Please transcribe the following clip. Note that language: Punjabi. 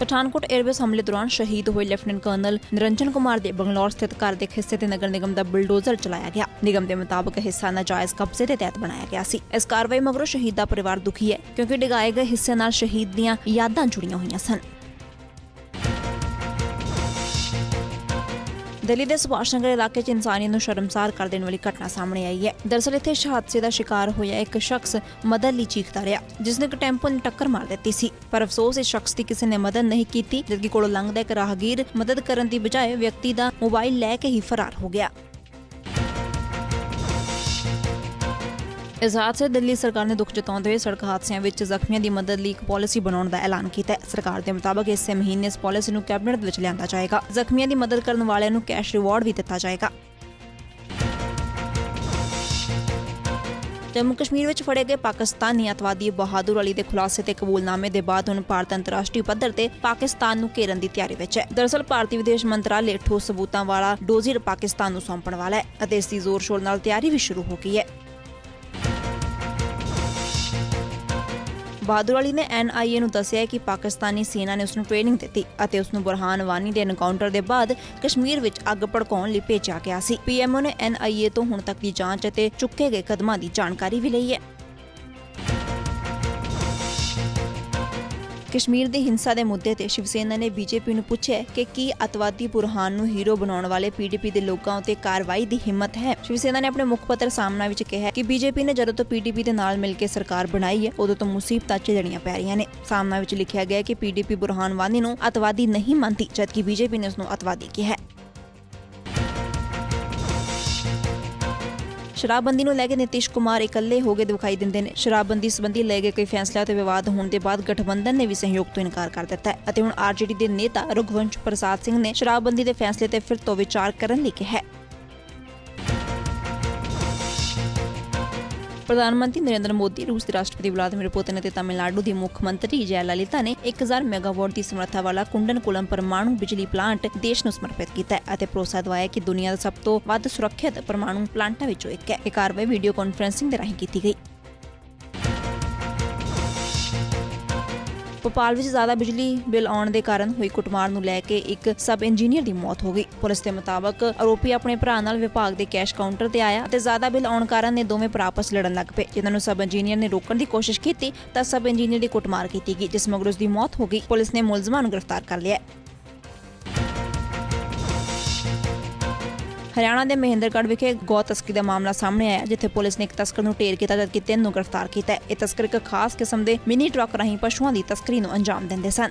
ਪਠਾਨਕੋਟ 에ਅਰਬੇਸ ਹਮਲੇ ਦੌਰਾਨ ਸ਼ਹੀਦ ਹੋਏ ਲੈਫਟੀਨੈਂਟ ਕਰਨਲ ਨਿਰੰਜਨ ਕੁਮਾਰ ਦੇ ਬੰਗਲੌਰ ਸਥਿਤ ਘਰ ਦੇ ਇੱਕ ਹਿੱਸੇ ਤੇ ਨਗਰ ਨਿਗਮ ਦਾ ਬੁਲਡੋਜ਼ਰ ਚਲਾਇਆ ਗਿਆ। ਨਿਗਮ ਦੇ ਮੁਤਾਬਕ ਹਿੱਸਾ ਨਾਜਾਇਜ਼ ਕਬਜ਼ੇ ਦੇ ਤਹਿਤ ਬਣਾਇਆ ਗਿਆ ਸੀ। ਇਸ ਕਾਰਵਾਈ ਮਗਰੋਂ ਸ਼ਹੀਦ ਦਾ ਪਰਿਵਾਰ ਦੁਖੀ ਹੈ, ਕਿਉਂਕਿ ਡਿਗਾਏ ਗਏ ਹਿੱਸੇ ਨਾਲ ਸ਼ਹੀਦ ਦੀਆਂ ਯਾਦਾਂ ਜੁੜੀਆਂ ਹੋਈਆਂ ਸਨ। ਦਿੱਲੀ ਦੇ ਸੁਭਾਸ਼ ਨਗਰ ਇਲਾਕੇ 'ਚ ਇਨਸਾਨੀਅਤ ਨੂੰ ਸ਼ਰਮਸਾਰ ਕਰ ਦੇਣ ਵਾਲੀ ਘਟਨਾ ਸਾਹਮਣੇ ਆਈ ਹੈ। ਦਰਅਸਲ ਇੱਥੇ ਹਾਦਸੇ ਦਾ ਸ਼ਿਕਾਰ ਹੋਇਆ ਇੱਕ ਸ਼ਖਸ ਮਦਦ ਲਈ ਚੀਖਦਾ ਰਿਹਾ ਜਿਸ ਨੇ ਇੱਕ ਟੈਂਪੋ ਨੂੰ ਟੱਕਰ ਮਾਰ ਦਿੱਤੀ ਸੀ। ਪਰ ਅਫਸੋਸ, ਇਸ ਸ਼ਖਸ ਦੀ ਕਿਸੇ ਨੇ ਮਦਦ ਨਹੀਂ ਕੀਤੀ, ਜਦਕਿ ਕੋਲੋਂ ਲੰਘਦਾ ਇੱਕ ਰਾਹਗੀਰ ਮਦਦ ਕਰਨ ਦੀ ਬਜਾਏ ਵਿਅਕਤੀ ਦਾ ਮੋਬਾਈਲ ਲੈ ਕੇ ਹੀ ਫਰਾਰ ਹੋ ਗਿਆ। ਇਸ ਹਾਦਸੇ ਦਿੱਲੀ ਸਰਕਾਰ ਨੇ ਦੁੱਖ ਜਤਾਉਂਦੇ ਹੋਏ ਸੜਕ ਹਾਦਸਿਆਂ ਵਿੱਚ ਜ਼ਖਮੀਆਂ ਦੀ ਮਦਦ ਲਈ ਇੱਕ ਪਾਲਿਸੀ ਬਣਾਉਣ ਦਾ ਐਲਾਨ ਕੀਤਾ ਹੈ। ਸਰਕਾਰ ਦੇ ਮੁਤਾਬਕ ਇਸੇ ਮਹੀਨੇ ਇਸ ਪਾਲਿਸੀ ਨੂੰ ਕੈਬਨਿਟ ਵਿੱਚ ਲਿਆਂਦਾ ਜਾਏਗਾ। ਜ਼ਖਮੀਆਂ ਦੀ ਮਦਦ ਕਰਨ ਵਾਲਿਆਂ ਨੂੰ ਕੈਸ਼ ਰਿਵਾਰਡ ਵੀ ਦਿੱਤਾ ਜਾਏਗਾ। ਜੰਮੂ ਕਸ਼ਮੀਰ ਵਿੱਚ ਫੜੇ ਗਏ ਪਾਕਿਸਤਾਨੀ ਅਤਵਾਦੀ ਬਹਾਦਰ ਅਲੀ ਦੇ ਖੁਲਾਸੇ ਤੇ ਕਬੂਲਨਾਮੇ ਦੇ ਬਾਅਦ ਹੁਣ ਭਾਰਤ ਅੰਤਰਰਾਸ਼ਟਰੀ ਪੱਧਰ ਤੇ ਪਾਕਿਸਤਾਨ ਨੂੰ ਘੇਰਨ ਦੀ ਤਿਆਰੀ ਵਿੱਚ ਹੈ। ਦਰਅਸਲ ਭਾਰਤੀ ਵਿਦੇਸ਼ ਮੰਤਰਾਲੇ ਠੋਸ ਸਬੂਤਾਂ ਵਾਲਾ ਡੋਜ਼ਰ ਪਾਕਿਸਤਾਨ ਨੂੰ ਸੌਂਪਣ ਵਾਲਾ ਹੈ ਅਤੇ ਇਸ ਦੀ ਜ਼ੋਰ ਸ਼ੋਰ ਨਾਲ ਤਿਆਰੀ ਵੀ ਸ਼ੁਰੂ ਹੋ ਗਈ ਹੈ। ਬਹਾਦਰ ਅਲੀ ਨੇ ਐਨਆਈਏ ਨੂੰ ਦੱਸਿਆ ਕਿ ਪਾਕਿਸਤਾਨੀ ਸੈਨਾ ਨੇ ਉਸ ਨੂੰ ਟ੍ਰੇਨਿੰਗ ਦਿੱਤੀ ਅਤੇ ਉਸ ਨੂੰ ਬੁਰਹਾਨ ਵਾਨੀ ਦੇ ਐਨਕਾਊਂਟਰ ਦੇ ਬਾਅਦ ਕਸ਼ਮੀਰ ਵਿੱਚ ਅੱਗ ਭੜਕਾਉਣ ਲਈ ਭੇਜਿਆ ਗਿਆ ਸੀ। ਪੀਐਮਓ ਨੇ ਐਨਆਈਏ ਤੋਂ ਹੁਣ ਤੱਕ ਦੀ ਜਾਂਚ ਅਤੇ ਚੁੱਕੇ ਗਏ ਕਦਮਾਂ ਦੀ ਜਾਣਕਾਰੀ ਵੀ ਲਈ ਹੈ। ਕਸ਼ਮੀਰ ਦੀ ਹਿੰਸਾ ਦੇ ਮੁੱਦੇ ਤੇ ਸ਼ਿਵ ਸੈਨਾ ਨੇ ਬੀਜੇਪੀ ਨੂੰ ਪੁੱਛਿਆ ਕਿ ਕੀ ਅਤਵਾਦੀ ਬੁਰਹਾਨ ਨੂੰ ਹੀਰੋ ਬਣਾਉਣ ਵਾਲੇ ਪੀਡੀਪੀ ਦੇ ਲੋਕਾਂ ਉਤੇ ਕਾਰਵਾਈ ਦੀ ਹਿੰਮਤ ਹੈ? ਸ਼ਿਵ ਸੈਨਾ ਨੇ ਆਪਣੇ ਮੁੱਖ ਪੱਤਰ ਸਾਹਮਣਾ ਵਿੱਚ ਕਿਹਾ ਕਿ ਬੀਜੇਪੀ ਨੇ ਜਦੋਂ ਤੋਂ ਪੀਡੀਪੀ ਦੇ ਨਾਲ ਮਿਲ ਕੇ ਸਰਕਾਰ ਬਣਾਈ ਹੈ, ਉਦੋਂ ਤੋਂ ਮੁਸੀਬਤਾਂ ਝੇਲਣੀਆਂ ਪੈ ਰਹੀਆਂ ਨੇ। ਸਾਹਮਣਾ ਵਿੱਚ ਲਿਖਿਆ ਗਿਆ ਹੈ ਕਿ ਪੀਡੀਪੀ ਬੁਰਹਾਨ ਵਾਨੀ ਨੂੰ ਅਤਵਾਦੀ ਨਹੀਂ ਮੰਨਦੀ, ਜਦਕਿ ਬੀਜੇਪੀ ਨੇ ਉਸ ਨੂੰ ਅਤਵਾਦੀ ਕਿਹਾ ਹੈ। ਸ਼ਰਾਬਬੰਦੀ ਨੂੰ ਲੈ ਕੇ ਨਿਤਿਸ਼ ਕੁਮਾਰ ਇਕੱਲੇ ਹੋ ਗਏ ਦਿਖਾਈ ਦਿੰਦੇ ਨੇ। ਸ਼ਰਾਬਬੰਦੀ ਸੰਬੰਧੀ ਲਏ ਗਏ ਕਈ ਫੈਸਲਿਆਂ ਤੇ ਵਿਵਾਦ ਹੋਣ ਦੇ ਬਾਅਦ ਗਠਬੰਧਨ ਨੇ ਵੀ ਸਹਿਯੋਗ ਤੋਂ ਇਨਕਾਰ ਕਰ ਦਿੱਤਾ ਹੈ ਅਤੇ ਹੁਣ ਆਰਜੇਡੀ ਦੇ ਨੇਤਾ ਰਘੁਵੰਸ਼ ਪ੍ਰਸਾਦ ਸਿੰਘ ਨੇ ਸ਼ਰਾਬਬੰਦੀ ਦੇ ਫੈਸਲੇ ਤੇ ਫਿਰ ਤੋਂ ਵਿਚਾਰ ਕਰਨ ਲਈ ਕਿਹਾ ਹੈ। ਪ੍ਰਧਾਨ ਮੰਤਰੀ ਨਰਿੰਦਰ ਮੋਦੀ, ਰੂਸ ਦੇ ਰਾਸ਼ਟਰਪਤੀ ਵਲਾਦੀਮੀਰ ਪੁਤਿਨ ਅਤੇ ਤਾਮਿਲਨਾਡੂ ਦੀ ਮੁੱਖ ਮੰਤਰੀ ਜੈਲਲਿਤਾ ਨੇ 1000 ਮੈਗਾਵਾਟ ਦੀ ਸਮਰੱਥਾ ਵਾਲਾ ਕੁੰਡਨਕੁਲਮ ਪਰਮਾਣੂ ਬਿਜਲੀ ਪਲਾਂਟ ਦੇਸ਼ ਨੂੰ ਸਮਰਪਿਤ ਕੀਤਾ ਹੈ ਅਤੇ ਭਰੋਸਾ ਦਵਾਇਆ ਕਿ ਦੁਨੀਆ ਦਾ ਸਭ ਤੋਂ ਵੱਧ ਸੁਰੱਖਿਅਤ ਪਰਮਾਣੂ ਪਲਾਂਟਾਂ ਵਿੱਚੋਂ ਇੱਕ ਹੈ। ਇਹ ਕਾਰਵਾਈ ਵੀਡੀਓ ਕਾਨਫਰੰਸਿੰਗ ਦੇ ਰਾਹੀਂ ਕੀਤੀ ਗਈ। ਭੋਪਾਲ ਵਿੱਚ ਜ਼ਿਆਦਾ ਬਿਜਲੀ ਬਿੱਲ ਆਉਣ ਦੇ ਕਾਰਨ ਹੋਈ ਕੁੱਟਮਾਰ ਨੂੰ ਲੈ ਕੇ ਇੱਕ ਸਬ ਇੰਜੀਨੀਅਰ ਦੀ ਮੌਤ ਹੋ ਗਈ। ਪੁਲਿਸ ਦੇ ਮੁਤਾਬਕ ਆਰੋਪੀ ਆਪਣੇ ਭਰਾ ਨਾਲ ਵਿਭਾਗ ਦੇ ਕੈਸ਼ ਕਾਊਂਟਰ ਤੇ ਆਇਆ ਅਤੇ ਜ਼ਿਆਦਾ ਬਿੱਲ ਆਉਣ ਕਾਰਨ ਇਹ ਦੋਵੇਂ ਭਰਾ ਆਪਸ ਲੜਨ ਲੱਗ ਪਏ। ਜਿਨ੍ਹਾਂ ਨੂੰ ਸਬ ਇੰਜੀਨੀਅਰ ਨੇ ਰੋਕਣ ਦੀ ਕੋਸ਼ਿਸ਼ ਕੀਤੀ ਤਾਂ ਸਬ ਇੰਜੀਨੀਅਰ ਦੀ ਕੁੱਟਮਾਰ ਕੀਤੀ ਗਈ, ਜਿਸ ਮਗਰੋਂ ਉਸ ਦੀ ਮੌਤ ਹੋ ਗਈ। ਪੁਲਿਸ ਨੇ ਮੁਲਜ਼ਮਾਂ ਨੂੰ ਗ੍ਰਿਫਤਾਰ ਕਰ ਲਿਆ ਹਰਿਆਣਾ ਦੇ ਮਹਿੰਦਰਗੜ੍ਹ ਵਿਖੇ ਗੌ ਤਸਕਰੀ ਦਾ ਮਾਮਲਾ ਸਾਹਮਣੇ ਆਇਆ ਜਿੱਥੇ ਪੁਲਿਸ ਨੇ ਇੱਕ ਤਸਕਰ ਨੂੰ ਢੇਰ ਕੀਤਾ, ਜਦਕਿ ਤਿੰਨ ਨੂੰ ਗ੍ਰਿਫਤਾਰ ਕੀਤਾ ਇਹ ਤਸਕਰ ਇੱਕ ਖਾਸ ਕਿਸਮ ਦੇ ਮਿਨੀ ਟਰੱਕ ਰਾਹੀਂ ਪਸ਼ੂਆਂ ਦੀ ਤਸਕਰੀ ਨੂੰ ਅੰਜਾਮ ਦਿੰਦੇ ਸਨ।